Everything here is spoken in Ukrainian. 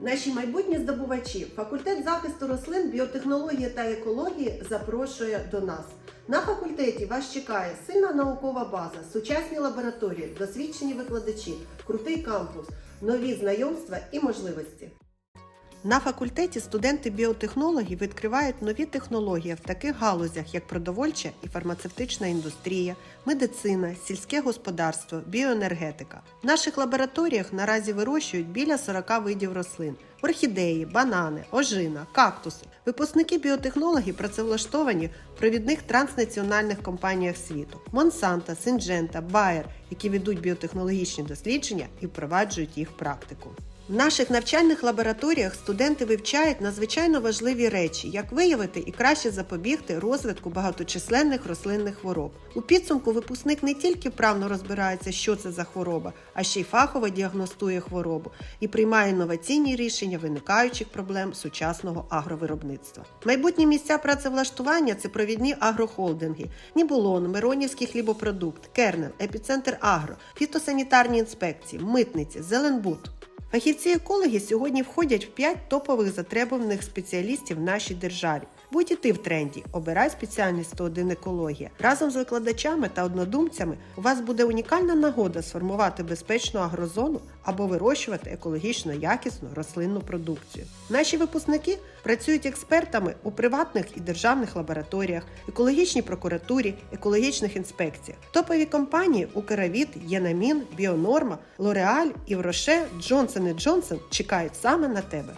Наші майбутні здобувачі, факультет захисту рослин, біотехнології та екології запрошує до нас. На факультеті вас чекає сильна наукова база, сучасні лабораторії, досвідчені викладачі, крутий кампус, нові знайомства і можливості. На факультеті студенти біотехнологів відкривають нові технології в таких галузях, як продовольча і фармацевтична індустрія, медицина, сільське господарство, біоенергетика. В наших лабораторіях наразі вирощують біля 40 видів рослин: орхідеї, банани, ожина, кактуси. Випускники біотехнологів працевлаштовані в провідних транснаціональних компаніях світу: Монсанта, Синджента, Bayer, які ведуть біотехнологічні дослідження і впроваджують їх практику. В наших навчальних лабораторіях студенти вивчають надзвичайно важливі речі, як виявити і краще запобігти розвитку багаточисленних рослинних хвороб. У підсумку випускник не тільки вправно розбирається, що це за хвороба, а ще й фахово діагностує хворобу і приймає інноваційні рішення виникаючих проблем сучасного агровиробництва. Майбутні місця працевлаштування це провідні агрохолдинги: Нібулон, Миронівський хлібопродукт, Кернел, Епіцентр Агро, фітосанітарні інспекції, митниці, Зеленбуд. Фахівці-екологи сьогодні входять в 5 топових затребуваних спеціалістів в нашій державі. Будь і ти в тренді, обирай спеціальність 101 екологія. Разом з викладачами та однодумцями у вас буде унікальна нагода сформувати безпечну агрозону або вирощувати екологічно якісну рослинну продукцію. Наші випускники працюють експертами у приватних і державних лабораторіях, екологічній прокуратурі, екологічних інспекціях. Топові компанії Укравіт, Єнамін, Біонорма, Лореаль, Івроше, Джонсон Джонсон чекають саме на тебе.